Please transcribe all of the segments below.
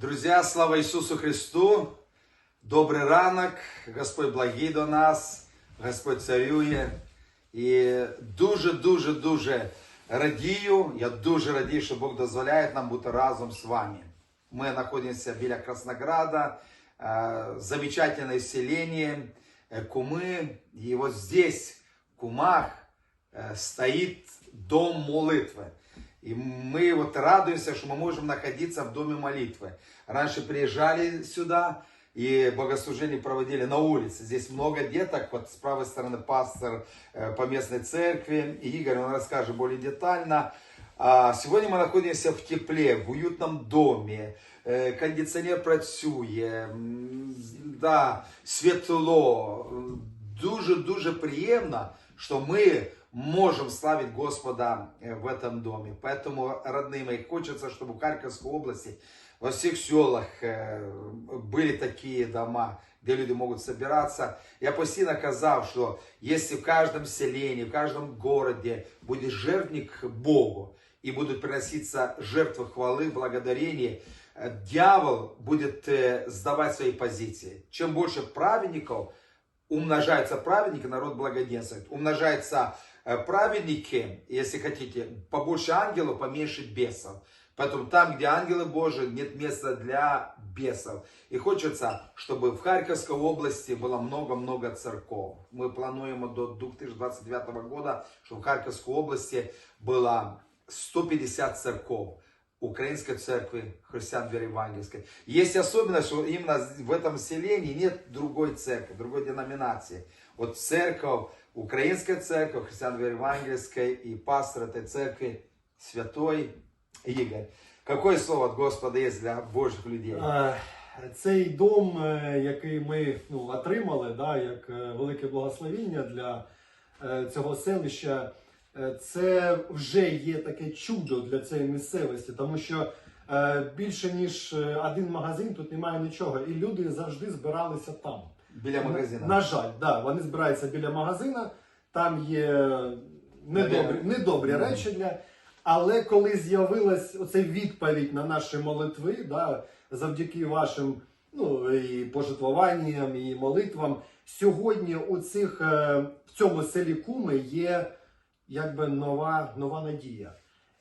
Друзья, слава Ісусу Христу! Добрий ранок, Господь благий до нас, Господь царює. І дуже, дуже, дуже радію. Я дуже радію, що Бог дозволяє нам бути разом з вами. Ми знаходимося біля Краснограда, э, замечательное селение э, Кумы. И вот здесь, в Кумах, э, стоит дом молитвы. И мы вот радуемся, что мы можем находиться в доме молитвы. Раньше приезжали сюда и богослужение проводили на улице. Здесь много деток. Вот с правой стороны пастор э, по местной церкви. И Игорь, он расскажет более детально. А Сегодня мы находимся в тепле, в уютном доме. Е, Кондиціонер працює, м, да, світло. Дуже-дуже приємно, що ми можем славить Господа э, в этом доме. Поэтому, родные мои, хочется, чтобы в Харьковской области, во всех селах э, были такие дома, где люди могут собираться. Я постійно казав, що если в каждом селении, в каждом городе будет жертвник Богу, и будут приноситься жертвы хвалы, благодарения, э, дьявол будет сдавать свои позиции. Чем больше праведников, умножаются праведники, народ благоденствует. Умножаются э, праведники, если хотите, побольше ангелов, поменьше бесов. Поэтому там, где ангелы Божии, нет места для бесов. И хочется, чтобы в Харьковской области было много-много церков. Мы плануем до 2029 года, чтобы в Харьковской области было 150 церков. Украинской церкви, христиан веры евангельской. Есть особенность, что именно в этом селении нет другой церкви, другой деноминации. Вот церковь, украинская церковь, христиан евангельской и пастор этой церкви, святой Игорь. Какое слово от Господа есть для Божьих людей? Е, Цей дом, е, який ми ну, отримали, да, як е, велике благословіння для цього селища, це вже є таке чудо для цієї місцевості, тому що більше ніж один магазин тут немає нічого, і люди завжди збиралися там. Біля магазина. На жаль, да, вони збираються біля магазина, там є недобрі, недобрі для. Але коли з'явилась оця відповідь на наші молитви, да, завдяки вашим ну, і пожертвуванням, і молитвам, сьогодні у цих, е, в цьому селі Куми є якби нова, нова надія.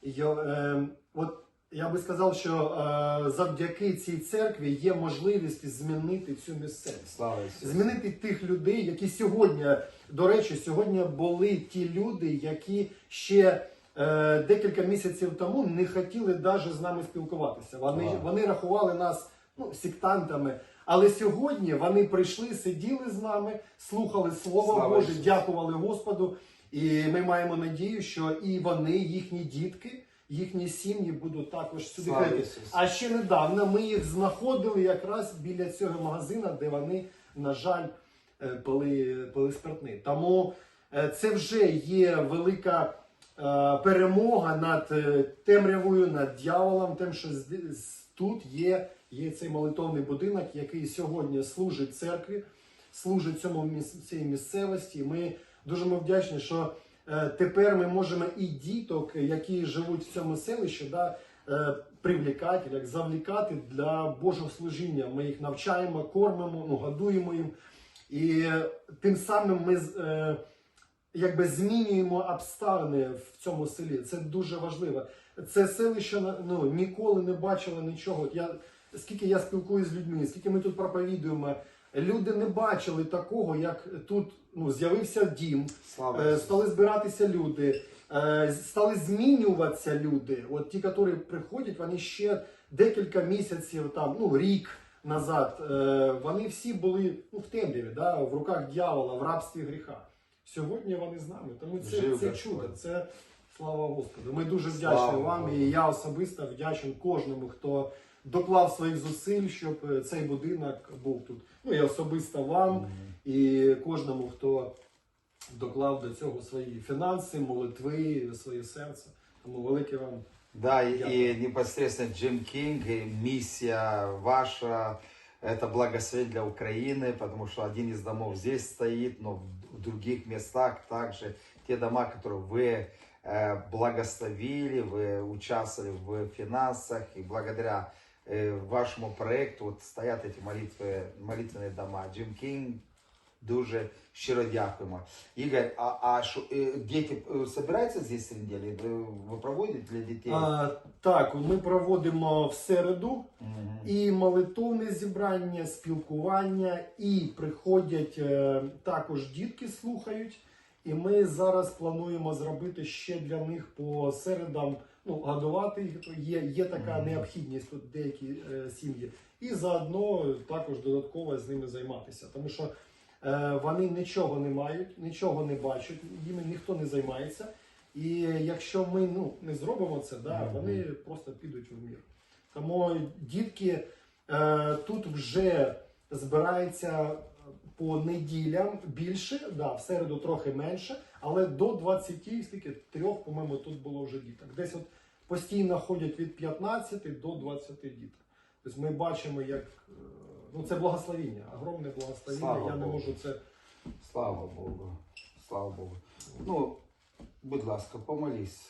Йо, е, от я би сказав, що е, завдяки цій церкві є можливість змінити цю місцевість Слава змінити тих людей, які сьогодні, до речі, сьогодні були ті люди, які ще е, декілька місяців тому не хотіли навіть з нами спілкуватися. Вони, вони рахували нас ну, сектантами. Але сьогодні вони прийшли, сиділи з нами, слухали Слово Слава Боже, Ісусу. дякували Господу. І ми маємо надію, що і вони, їхні дітки, їхні сім'ї будуть також сюди Слава ходити. Ісусу. А ще недавно ми їх знаходили якраз біля цього магазина, де вони, на жаль, е, пили, пили спиртний. Тому е, це вже є велика е, перемога над темрявою, над дьяволом, тим, що з- тут є, є цей молитовний будинок, який сьогодні служить церкві, служить цьому цій місцевості. Ми дуже ми вдячні, що тепер ми можемо і діток, які живуть в цьому селищі, да, е, привлікати, як завлікати для Божого служіння. Ми їх навчаємо, кормимо, ну, годуємо їм. І е, тим самим ми е, якби змінюємо обставини в цьому селі. Це дуже важливо. Це селище ну, ніколи не бачило нічого. Я, скільки я спілкуюся з людьми, скільки ми тут проповідуємо, люди не бачили такого, як тут ну, з'явився дім, Слава Е, стали збиратися люди, е, стали змінюватися люди. От ті, які приходять, вони ще декілька місяців, там, ну, рік назад, е, вони всі були ну, в темряві, да, в руках дьявола, в рабстві гріха. Сьогодні вони з нами. Тому це, Жив це чудо, це слава Господу. Ми дуже вдячні вам, і я особисто вдячний кожному, хто доклав своїх зусиль, щоб е, цей будинок був тут. Ну і особисто вам, Мгм. і кожному, хто доклав до цього свої фінанси, молитви, своє серце. Тому велике вам Да, и, Дякую. и непосредственно Джим Кинг, и миссия ваша, это благословение для Украины, потому что один из домов здесь стоит, но в, в других местах также те дома, которые вы э, благословили, вы участвовали в финансах, и благодаря э, вашому проекту от стоять эти молитви, молитвені дома. Джим Кінг, дуже щиро дякуємо. Ігор, а, а шо, э, діти э, собираються здесь три недели? Ви, ви проводите для дітей? А, так, ми проводимо в середу Мгм. і молитовне зібрання, спілкування, і приходять е, також дітки слухають. І ми зараз плануємо зробити ще для них по середам, ну, годувати їх. Є, є така необхідність тут деякі е, сім'ї. І заодно також додатково з ними займатися. Тому що е, вони нічого не мають, нічого не бачать, їм ніхто не займається. І якщо ми ну, не зробимо це, да, вони просто підуть в мір. Тому дітки е, тут вже збирається по неділям більше, да, в середу трохи менше, але до 20, скільки трьох, по-моєму, тут було вже діток. Десь от постійно ходять від 15 до 20 діток. Тобто ми бачимо, як е, ну це благословіння, огромне благословіння. Слава Я не Богу. можу це. Слава Богу. Слава Богу. Ну, будь ласка, помолись,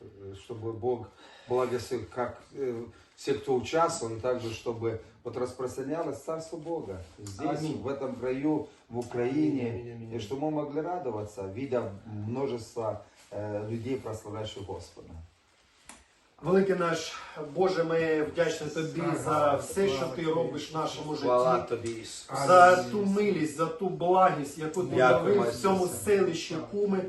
э, чтобы Бог благословил как э, все, кто участвовал, и также, чтобы вот распространялось Царство Бога здесь, Аминь. в этом краю, в Украине, Аминь, аминь, и что мы могли радоваться, видя множество э, людей, прославляющих Господа. Великий наш Боже, ми вдячні тобі за все, що ти робиш в нашому житті. тобі, за ту милість, за ту благість, яку ти явив в цьому селищі Куми,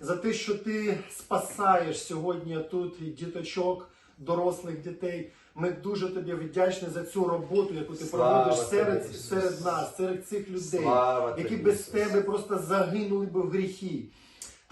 за те, що ти спасаєш сьогодні тут діточок, дорослих дітей. Ми дуже тобі вдячні за цю роботу, яку ти проводиш серед, серед нас, серед цих людей, які без тебе просто загинули би в гріхі.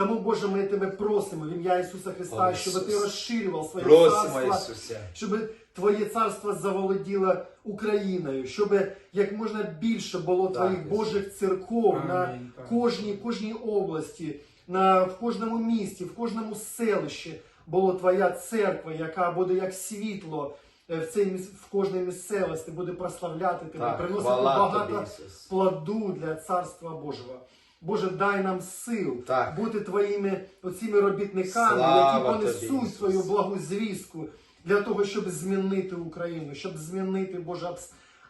Тому, Боже, ми тебе просимо в ім'я Ісуса Христа, О, щоб ти розширював своє Просимо, царство, Ісусе. щоб Твоє царство заволоділо Україною, щоб як можна більше було Так, твоїх Ісус. Божих церков на Амінь, так. кожній, кожній області, на, в кожному місті, в кожному селищі було Твоя церква, яка буде як світло е, в міс- в кожній місцевості, буде прославляти тебе, Так, приносити багато тобі, плоду для царства Божого. Боже, дай нам сил Так. бути твоїми оціми робітниками, Слава які понесуть Ісус. твою благу звістку для того, щоб змінити Україну, щоб змінити Боже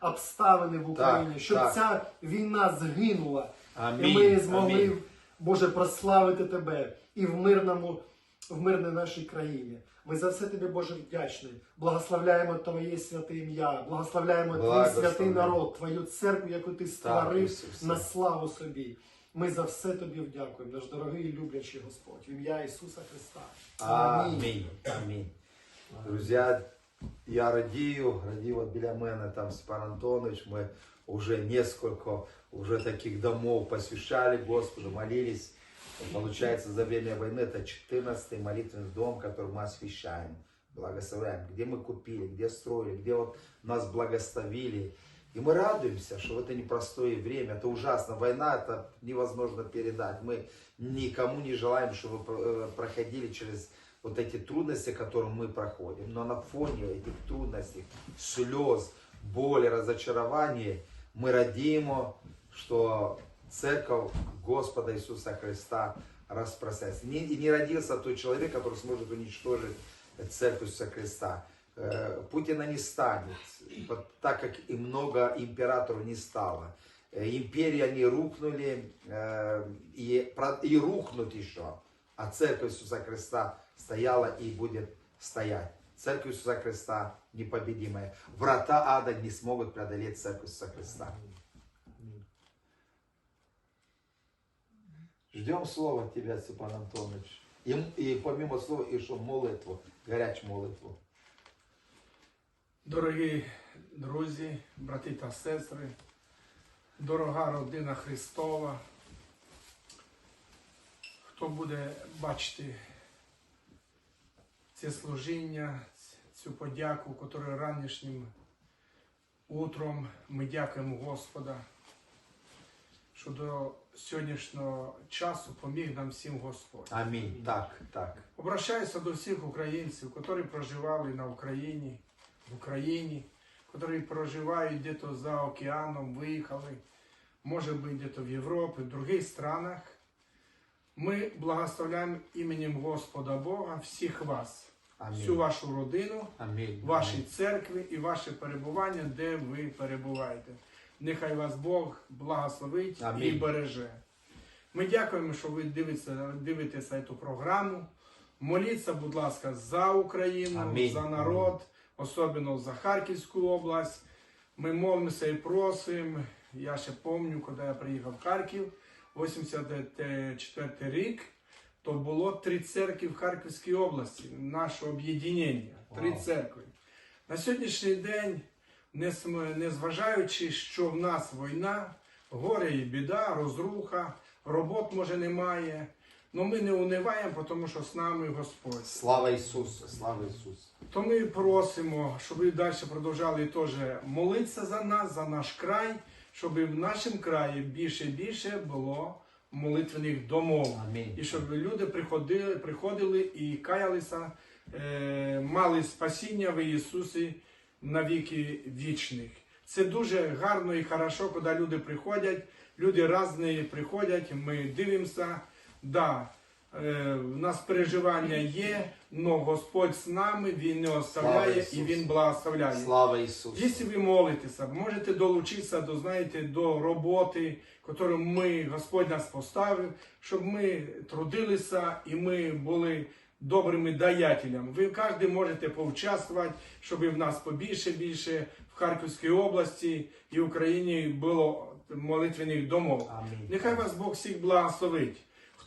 обставини в Україні, щоб так. ця війна згинула, і ми змогли, амінь. Боже, прославити Тебе і в мирному, в мирній нашій країні. Ми за все тобі, Боже, вдячні. Благословляємо Твоє святе ім'я, благословляємо Твій святий народ, Твою церкву, яку ти створив Ісусе. на славу собі. Ми за все тобі вдякуємо, наш дорогий і люблячий Господь, в ім'я Ісуса Христа. Амінь. Амінь. Друзья, я радію, радію от біля мене там Степан Антонович. Мы уже несколько уже таких домов посвящали Господу, молились. Получается, за время войны это 14-й молитвенный дом, который мы освящаем, благословляем, где мы купили, где строили, где вот нас благословили. И мы радуемся, что в это непростое время, это ужасно. Война это невозможно передать. Мы никому не желаем, чтобы вы э, проходили через вот эти трудности, которые мы проходим. Но на фоне этих трудностей, слез, боли, разочарования, мы радимо, что церковь Господа Иисуса Христа распространяется. И не родился тот человек, который сможет уничтожить церковь Иисуса Христа. Э, Путина не станет, так как и много императоров не стало. Э, Империи они рухнули э, и, и рухнут еще. А церковь Иисуса Христа стояла и будет стоять. Церковь Иисуса Христа непобедимая. Врата ада не смогут преодолеть церковь Иисуса Христа. Ждем слова тебя, Степан Антонович. И, и помимо слова, еще молитву, горячую молитву. Дорогі друзі, брати та сестри, дорога родина Христова, хто буде бачити це служіння, цю подяку, яку ранішнім утром ми дякуємо Господа, що до сьогоднішнього часу поміг нам всім Господь. Аминь. Так, так. Обращаюся до всіх українців, які проживали на Україні, в Україні, які проживають где-то за океаном, виїхали, може бути где-то в Європі, в других странах. Ми благословляємо іменем Господа Бога всіх вас, Амінь. всю вашу родину, Амінь. вашій церкві і ваше перебування, де ви перебуваєте. Нехай вас Бог благословить і Амінь. береже. Ми дякуємо, що ви дивитеся, дивитеся цю програму. Моліться, будь ласка, за Україну, Амінь. за народ, особливо за Харківську область. Ми молимося і просимо. Я ще пам'ятаю, коли я приїхав в Харків, 84 рік, то було три церкви в Харківській області, наше об'єднання, три церкви. На сьогоднішній день, незважаючи, що в нас війна, горе і біда, розруха, робот може немає. Але ми не униваємо, тому що з нами Господь. Слава Ісусу, слава Ісусу. То ми просимо, щоб ви далі продовжали теж молитися за нас, за наш край, щоб в нашому краї більше і більше було молитвених домов. Амінь. І щоб люди приходили, приходили і каялися, е, мали спасіння в Ісусі на віки вічних. Це дуже гарно і хорошо, коли люди приходять, люди різні приходять, ми дивимося. Да, е, в нас переживання є, але Господь з нами, Він не оставляє і Він благословляє. Слава Ісусу. Якщо ви молитеся, можете долучитися до, знаєте, до роботи, яку ми, Господь нас поставив, щоб ми трудилися і ми були добрими даятелями. Ви кожен можете поучаствувати, щоб в нас побільше більше в Харківській області і в Україні було молитвених домов. Амінь. Нехай вас Бог всіх благословить.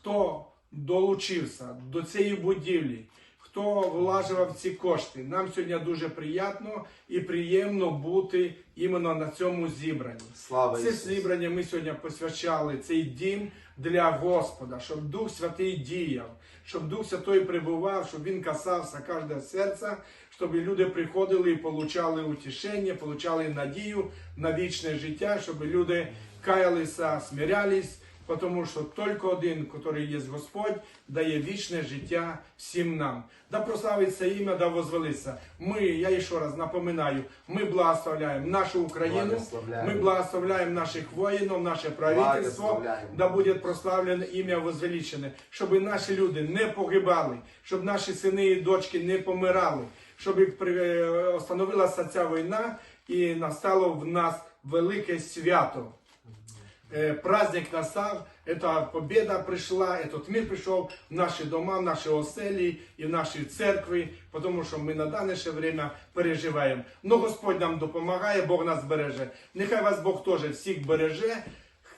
Хто долучився до цієї будівлі, хто влажував ці кошти. Нам сьогодні дуже приємно і приємно бути іменно на цьому зібранні. Слава Це Ісусу. зібрання ми сьогодні посвячали цей дім для Господа, щоб Дух Святий діяв, щоб Дух Святий прибував, щоб він касався кожного серця, щоб люди приходили і получали утішення, получали надію на вічне життя, щоб люди каялися, смирялись, тому що тільки один, який є Господь, дає вічне життя всім нам. Да прославиться ім'я, да возвелиться. Ми, я ще раз напоминаю, ми благословляємо нашу Україну, ми благословляємо наших воїнів, наше правительство, да буде прославлене ім'я возвеличене, щоб наші люди не погибали, щоб наші сини і дочки не помирали, щоб при- остановилася ця війна і настало в нас велике свято. Э, праздник настав, эта победа пришла, этот мир пришел в наші дома, в наші оселі і в наші церкви, тому що ми на дане ще время переживаємо. Но Господь нам допомагає, Бог нас береже. Нехай вас Бог теж всіх береже,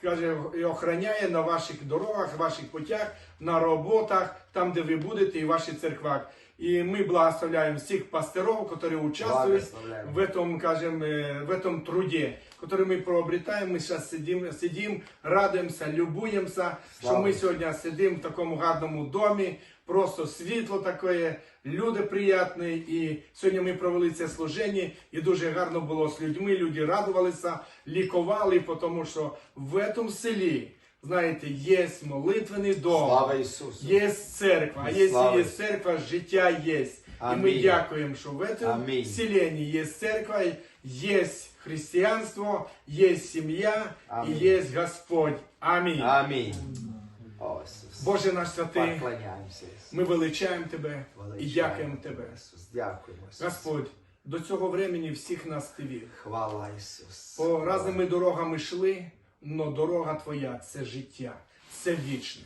каже, і охороняє на ваших дорогах, ваших путях, на роботах, там, де ви будете, і в ваших церквах. І ми благословляємо всіх пасторів, які участвують Благословляємо. в этом, скажем, э, в этом труде, который мы приобретаем. Мы сейчас сидим, сидим, радуемся, любуємося, що Слава ми Ісусу. сьогодні сидимо в такому гарному домі, просто світло таке, люди приятні. І сьогодні ми провели це служення, і дуже гарно було з людьми. Люди радувалися, лікували, тому що в цьому селі, знаєте, є молитвений дом. Слава Ісусу. Є церква, а якщо є церква, життя є. І ми дякуємо, що в цьому Амінь. селенні є церква, є християнство, є сім'я і є Господь. Амінь. Амінь. Боже наш святий, ми величаємо Тебе і дякуємо Тебе. Дякуємо. Господь, до цього времени всіх нас Ти вів. Хвала Ісус. По різними дорогами йшли, але дорога Твоя це життя, це вічне.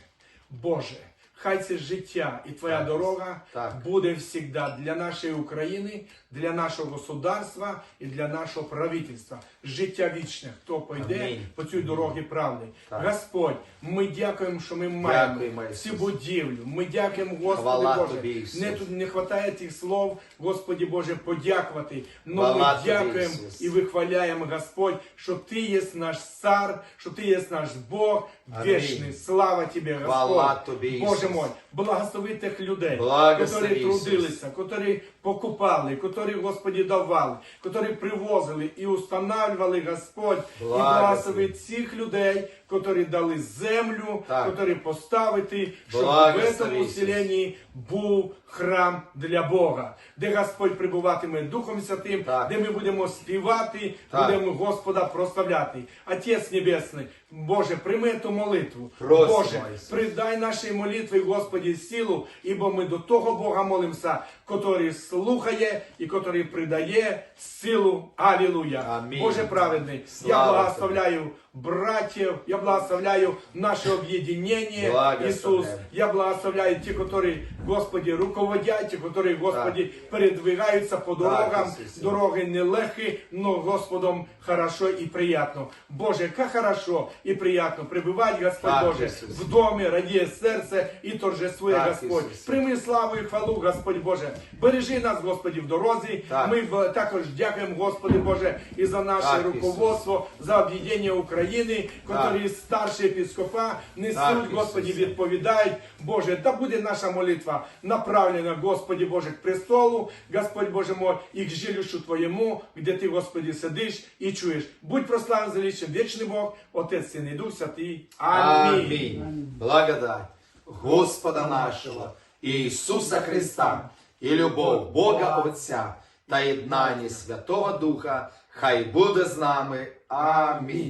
Боже, хай це життя і Твоя Так. дорога Так. буде завжди для нашої України, для нашого государства і для нашого правительства. Життя вічне, хто пойде Амінь. по цій дорогі правди. Так. Господь, ми дякуємо, що ми маємо Дякуємо, всі Ісус. будівлю. Ми дякуємо, Господи Хвала Боже. Тобі, Ісус. Не тут не вистачає тих слов, Господі Боже, подякувати. Но Хвала ми Тобі, дякуємо Ісус. і вихваляємо, Господь, що Ти є наш цар, що Ти є наш Бог Амінь. вічний. Слава Тебе, Господь. Хвала Тобі, Боже Ісус. мой, благослови тих людей, Благослови, які Ісус. трудилися, які покупали, які, Господі, давали, які привозили і устанавливали, Господь, і Благослови. цих людей, які дали землю, Так. які поставити, щоб в цьому Ісус. селенні був храм для Бога, де Господь прибуватиме Духом Святим, Так. де ми будемо співати, Так. будемо Господа прославляти. Отець Небесний, Боже, прийми ту молитву. Просимо, Боже, Ісус. придай нашій молитві, Господі, силу, ібо ми до того Бога молимося, який слухає і який придає силу. Алілуя. Амінь. Боже праведний, я Слава благословляю братьев, я благословляю наше объединение, Благословляю. Иисус. Я благословляю те, которые, Господи, руководят, те, которые, Господи, передвигаются по дорогам. Иисус. Дороги нелегкі, но Господом хорошо и приятно. Боже, как хорошо и приятно пребывать, Господь Так, Боже, Иисус. в доме, радіє серце і торжествує Так, Господь. Ісус. Прийми славу і хвалу, Господь Боже. Бережи нас, Господи, в дорозі. Так. Ми б- також дякуємо, Господи Боже, і за наше Так, руководство, за об'єднання України, Так. які старші епископа несуть, Так, Господи, відповідають. Боже, та буде наша молитва направлена, Господи Боже, к престолу, Господь Боже мой, і к жилищу Твоєму, де Ти, Господи, сидиш і чуєш. Будь прославлен величим вічний Бог, Отець, Син і Дух Святий. Амінь. Аминь. Благодать Господа нашего Иисуса Христа и любов Бога Отця та єднання Святого Духа хай буде з нами. Амінь.